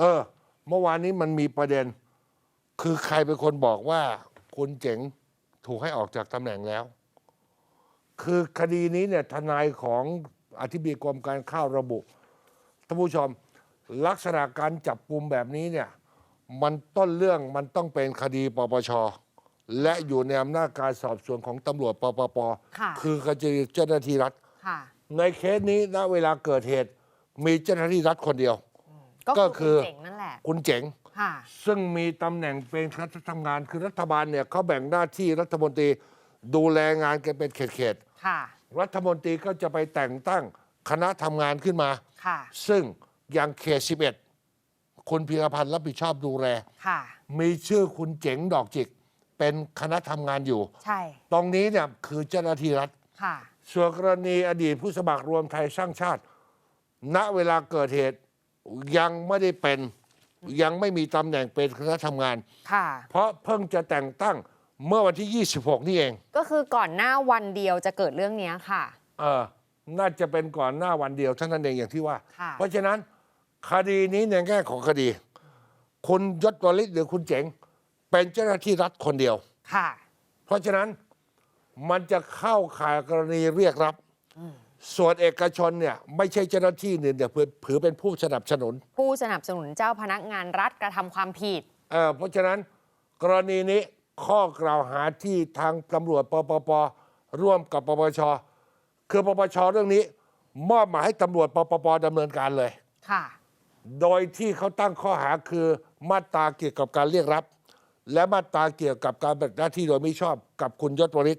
เออ เมื่อวานนี้มันมีประเด็น คือใครเป็นคนบอกว่าคุณเจ๋งถูกให้ออกจากตำแหน่งแล้ว คือคดีนี้เนี่ยทนายของอธิบดีกรมการข้าวระบุท่านผู้ชมลักษณะการจับกลุ่มแบบนี้เนี่ย มันต้นเรื่องมันต้องเป็นคดีปปช และอยู่ในอำนาจการสอบสวนของตำรวจปปปค่ะ คือคดีเจ้าหน้าที่รัฐ ค่ะ ในเคสนี้ณเวลาเกิดเหตุมีเจ้าหน้าที่รัฐคนเดียว ก็ก็คืคืออคุณเจ๋งนั่นแหละ คุณเจ๋งค่ะซึ่งมีตำแหน่งเป็นคณะทำงานคือรัฐบาลเนี่ยเขาแบ่งหน้าที่รัฐมนตรีดูแลงานกันเป็นเขตค่ะๆรัฐมนตรีก็จะไปแต่งตั้งคณะทำงานขึ้นมาค่ะซึ่งอย่างเขต 11 คุณพีรพันธ์รับผิดชอบดูแลค่ะมีชื่อคุณเจ๋งดอกจิก เป็นคณะทำงานอยู่ใช่ตรงนี้เนี่ยคือเจ้าหน้าที่รัฐค่ะส่วนกรณีอดีตผู้สมัครรวมไทยสร้างชาติ ณ เวลาเกิดเหตุ ยังไม่ได้เป็นยังไม่มีตำแหน่งเป็นคณะทำงาน ค่ะ เพราะเพิ่งจะแต่งตั้งเมื่อวันที่ 26 นี่เอง ก็คือก่อนหน้าวันเดียวจะเกิดเรื่องเนี้ยค่ะ เออ น่าจะเป็นก่อนหน้าวันเดียวเท่านั้นเองอย่างที่ว่า ค่ะ เพราะฉะนั้นคดีนี้ในแง่ของคดี คุณยศวลิตหรือคุณเจ๋ง เป็นเจ้าหน้าที่รัฐคนเดียว ค่ะ เพราะฉะนั้นมันจะเข้าข่ายกรณีเรียกรับ ส่วนเอกชนเนี่ยไม่ใช่เจ้าหน้าที่เนี่ยเดี๋ยวถือเป็นผู้สนับสนุนผู้สนับสนุนเจ้าพนักงานรัฐกระทำความผิด เอ่อเพราะฉะนั้นกรณีนี้ข้อกล่าวหาที่ทางตำรวจปปปร่วมกับปปชคือปปชเรื่องนี้ มอบหมายให้ตำรวจปปปดำเนินการเลย ค่ะ โดยที่เขาตั้งข้อหาคือมาตราเกี่ยวกับการเรียกรับ และมาตราเกี่ยวกับการปฏิบัติหน้าที่โดยไม่ชอบกับคุณยศวริศ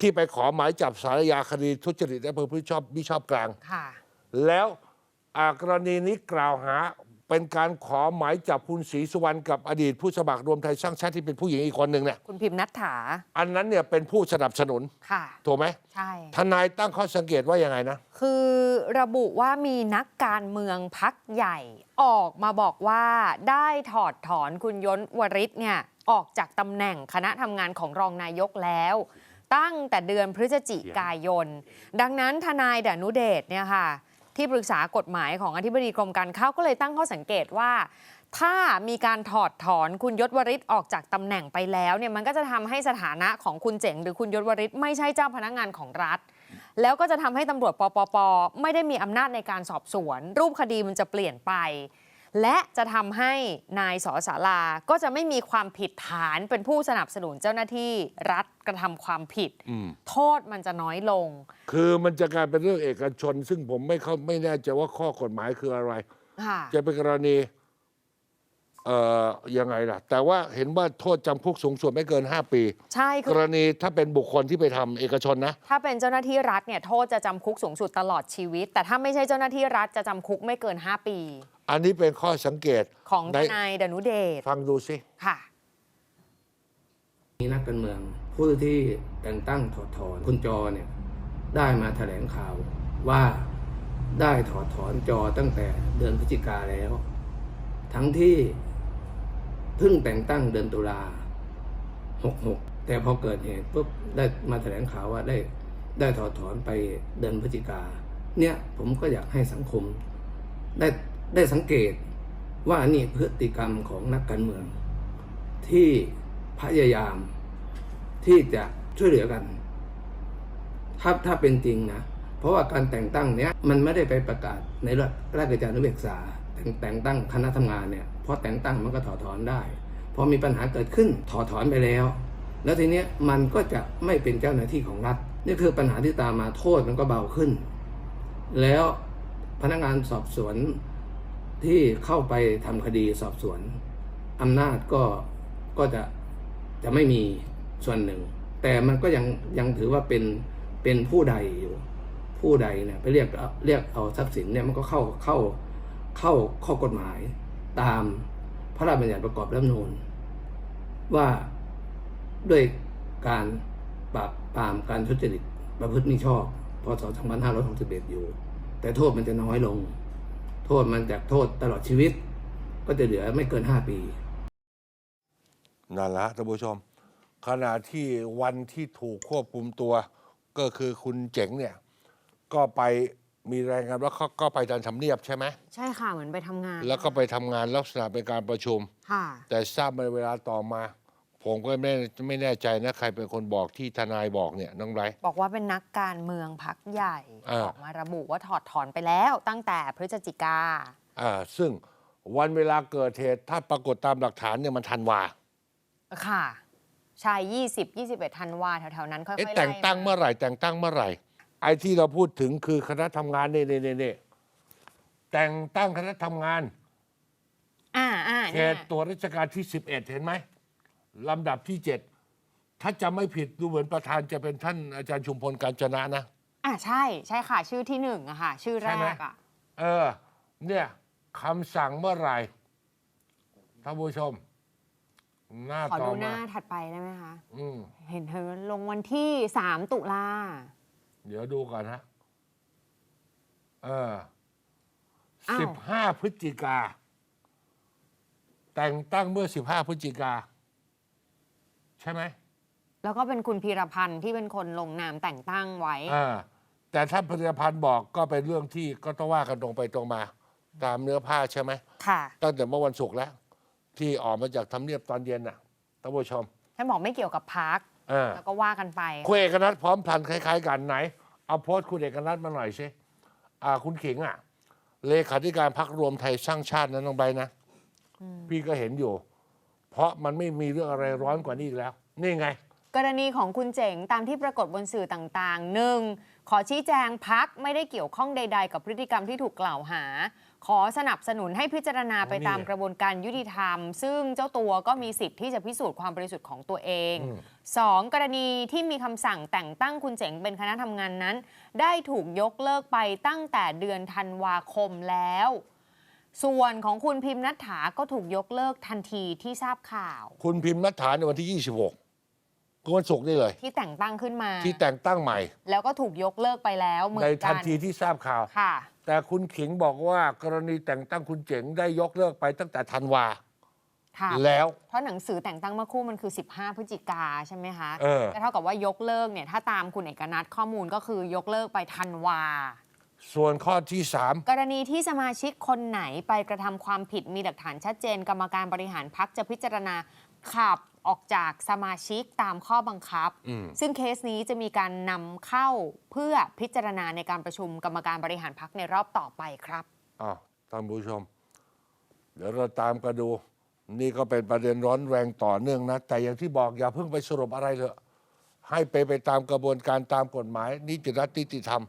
ที่ไปขอหมายจับสารยาคดีทุจริตและประพฤติชอบมิชอบกลาง ค่ะ แล้วอ่ากรณีนี้กล่าวหาเป็นการขอหมายจับคุณศรีสุวรรณกับอดีตผู้สมัครรวมไทยสร้างชาติที่เป็นผู้หญิงอีกคนหนึ่งเนี่ยคุณพิมพ์นัทถาอันนั้นเนี่ยเป็นผู้สนับสนุนค่ะ ถูกไหมใช่ ทนายตั้งข้อสังเกตว่ายังไงนะ คือระบุว่ามีนักการเมืองพักใหญ่ออกมาบอกว่าได้ถอดถอนคุณยนต์วริศเนี่ยออกจากตำแหน่งคณะทำงานของรองนายกแล้ว ตั้งแต่เดือนพฤศจิกายน ดังนั้นทนายดานุเดชเนี่ยค่ะ ที่ปรึกษากฎหมายของอธิบดีกรมการข้าวก็เลยตั้งข้อสังเกตว่า ถ้ามีการถอดถอนคุณยศวริศออกจากตำแหน่งไปแล้วเนี่ยมันก็จะทำให้สถานะของคุณเจ๋ง หรือคุณยศวริศไม่ใช่เจ้าพนักงานของรัฐ แล้วก็จะทำให้ตำรวจปปปไม่ได้มีอำนาจในการสอบสวน รูปคดีมันจะเปลี่ยนไป และจะทำให้นายสอสาราก็จะไม่มีความผิดฐานเป็นผู้สนับสนุนเจ้าหน้าที่รัฐกระทำความผิด โทษมันจะน้อยลง คือมันจะกลายเป็นเรื่องเอกชน ซึ่งผมไม่เข้าไม่แน่ใจว่าข้อกฎหมายคืออะไร ค่ะ จะเป็นกรณี เอ่อยังไงล่ะ แต่ว่าเห็นว่าโทษจำคุกสูงสุดไม่เกิน 5 ปี ใช่กคือรณีถ้าเป็นบุคคลที่ไปทำเอกชนนะ ถ้าเป็นเจ้าหน้าที่รัฐเนี่ยโทษจะจำคุกสูงสุดตลอดชีวิต แต่ถ้าไม่ใช่เจ้าหน้าที่รัฐจะจำคุกไม่เกิน 5 ปี อันนี้เป็นข้อสังเกตของในทนายดนุเดชฟังดูสิ ค่ะ มีนักการเมืองผู้ที่แต่งตั้งถอดถอนคุณจอเนี่ยได้มาแถลงข่าวว่าได้ถอดถอนจอตั้งแต่เดือนพฤศจิกาแล้ว ทั้งที่ เพิ่งแต่งตั้งเดือนตุลาหกหกแต่พอเกิดเหตุปุ๊บได้มาแถลงข่าวว่าได้ได้ถอดถอนไปเดือนพฤศจิกา เนี่ยผมก็อยากให้สังคม ได้ได้สังเกตว่านี่พฤติกรรมของนักการเมือง ที่พยายามที่จะช่วยเหลือกัน ถ้าถ้าเป็นจริงนะ เพราะว่าการแต่งตั้งเนี้ยมันไม่ได้ไปประกาศในราชกิจจานุเบกษา แต่งตั้งคณะทำงานเนี่ยพอแต่งตั้งมันก็ถอดถอนได้พอมีปัญหาเกิดขึ้นถอดถอนไปแล้ว แล้วทีเนี้ยมันก็จะไม่เป็นเจ้าหน้าที่ของรัฐนี่คือปัญหาที่ตามมาโทษมันก็เบาขึ้น แล้วพนักงานสอบสวนที่เข้าไปทำคดีสอบสวนอำนาจก็ก็จะจะไม่มีส่วนหนึ่ง แต่มันก็ยังยังถือว่าเป็นเป็นผู้ใดอยู่ ผู้ใดเนี่ยไปเรียกเอาเรียกเอาทรัพย์สินเนี่ยมันก็เข้าเข้า เข้าข้อกฎหมายตามพระราชบัญญัติประกอบรัฐธรรมนูญว่าด้วยการปราบปรามการทุจริตประพฤติมิชอบพศ2561 อยู่ แต่โทษมันจะน้อยลง โทษมันจากโทษตลอดชีวิต ก็จะเหลือไม่เกิน 5 ปีนั่นละท่านผู้ชม ขณะที่วันที่ถูกควบคุมตัว ก็คือคุณเจ๋งเนี่ย ก็ไป มีรายงานว่าเขาก็ไปทางทำเนียบใช่ไหมใช่ค่ะเหมือนไปทำงานแล้วก็ไปทำงานลักษณะเป็นการประชุม ค่ะ แต่ทราบในเวลาต่อมา ผมก็ไม่ไม่แน่ใจนะใครเป็นคนบอกที่ทนายบอกเนี่ยน้องไรบอกว่าเป็นนักการเมืองพักใหญ่อ่า ออกมาระบุว่าถอดถอนไปแล้วตั้งแต่พฤศจิกา อ่าซึ่งวันเวลาเกิดเหตุถ้าปรากฏตามหลักฐานเนี่ยมันทันวาค่ะชาย20 21ธันวาแถวๆนั้นค่อยๆเอ๊ะไล่แต่งตั้งมาเมื่อไหร่แต่งตั้งเมื่อไหร่ ไอ้ที่เราพูดถึงคือคณะทำงานเนี่ยเนี่ยเนี่ยเนี่ยแต่งตั้งคณะทำงานอ่าอ่าเขเนี่ยตตัวราชการที่ 11 เห็นไหมลำดับที่ 7 ถ้าจะไม่ผิดดูเหมือนประธานจะเป็นท่านอาจารย์ชุมพลการจนะนะ อ่าใช่ ใช่ค่ะ ชื่อที่หนึ่งอะค่ะ ชื่อแรใช่ไหม กอะเออ เนี่ยคำสั่งเมื่อไหร่ท่านผู้ชม หน้าขอต่อดูหมาน้าถัดไปได้ไหมคะ อืม เห็นเธอลงวันที่ 3 ตุลา เดี๋ยวดูก่อนฮะ เอออ้าว สิบห้าพฤศจิกา แต่งตั้งเมื่อสิบห้าพฤศจิกา ใช่ไหมแล้วก็เป็นคุณพีรพันธ์ที่เป็นคนลงนามแต่งตั้งไว้อ่าแต่ถ้าผลิตภัณฑ์บอกก็เป็นเรื่องที่ก็ต้องว่ากันตรงไปตรงมา ตามเนื้อผ้าใช่ไหม ค่ะ ตั้งแต่เมื่อวันศุกร์แล้ว ที่ออกมาจากทำเนียบตอนเย็นน่ะท่านผู้ชม ท่านบอกไม่เกี่ยวกับพัก อ่าแล้วก็ว่ากันไป คุณเอกนัทพร้อมพลันคล้ายๆกันไหน เอาโพสต์คุณเอกนัทมาหน่อยสิอ่าคุณขิงอะ เลขาธิการพักรวมไทยสร้างชาตินั้นลงไปนะ พี่ก็เห็นอยู่ เพราะมันไม่มีเรื่องอะไรร้อนกว่านี้อีกแล้ว นี่ไง กรณีของคุณเจ๋งตามที่ปรากฏบนสื่อต่างๆหนึ่งขอชี้แจงพักไม่ได้เกี่ยวข้องใด ๆ กับพฤติกรรมที่ถูกกล่าวหา ขอสนับสนุนให้พิจารณาไปนี่ตามกระบวนการยุติธรรม ซึ่งเจ้าตัวก็มีสิทธิ์ที่จะพิสูจน์ความบริสุทธิ์ของตัวเองอืมสองกรณีที่มีคำสั่งแต่งตั้งคุณเจ๋งเป็นคณะทำงานนั้น ได้ถูกยกเลิกไปตั้งแต่เดือนธันวาคมแล้ว ส่วนของคุณพิมพ์นัฐถาก็ถูกยกเลิกทันทีที่ทราบข่าว คุณพิมพ์นัฐฐานในวันที่ 26 ก็วันศุกร์นี่เลย ที่แต่งตั้งขึ้นมา ที่แต่งตั้งใหม่ แล้วก็ถูกยกเลิกไปแล้วเหมือในนทักันนทีที่ทราบข่าว ค่ะ แต่คุณขิงบอกว่ากรณีแต่งตั้งคุณเจ๋งได้ยกเลิกไปตั้งแต่ธันวา ค่ะ แล้ว เพราะหนังสือแต่งตั้งเมื่อครู่มันคือ 15 พฤศจิกาใช่ไหมคะเออ ก็เท่ากับว่ายกเลิกเนี่ยถ้าตามคุณเอกนัทข้อมูลก็คือยกเลิกไปธันวา ส่วนข้อที่สามกรณีที่สมาชิกคนไหนไปกระทำความผิดมีหลักฐานชัดเจน กรรมการบริหารพักจะพิจารณาขับออกจากสมาชิกตามข้อบังคับ อืม ซึ่งเคสนี้จะมีการนำเข้าเพื่อพิจารณาในการประชุมกรรมการบริหารพักในรอบต่อไปครับ อ้าวท่านผู้ชม เดี๋ยวเราตามกันดู นี่ก็เป็นประเด็นร้อนแรงต่อเนื่องนะ แต่อย่างที่บอกอย่าเพิ่งไปสรุปอะไรเถอะให้ไปไปตามกระบวนการตามกฎหมาย นิติรัฐนิติธรรม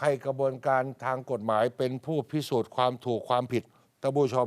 ให้กระบวนการทางกฎหมายเป็นผู้พิสูจน์ความถูกความผิดท่านผู้ชม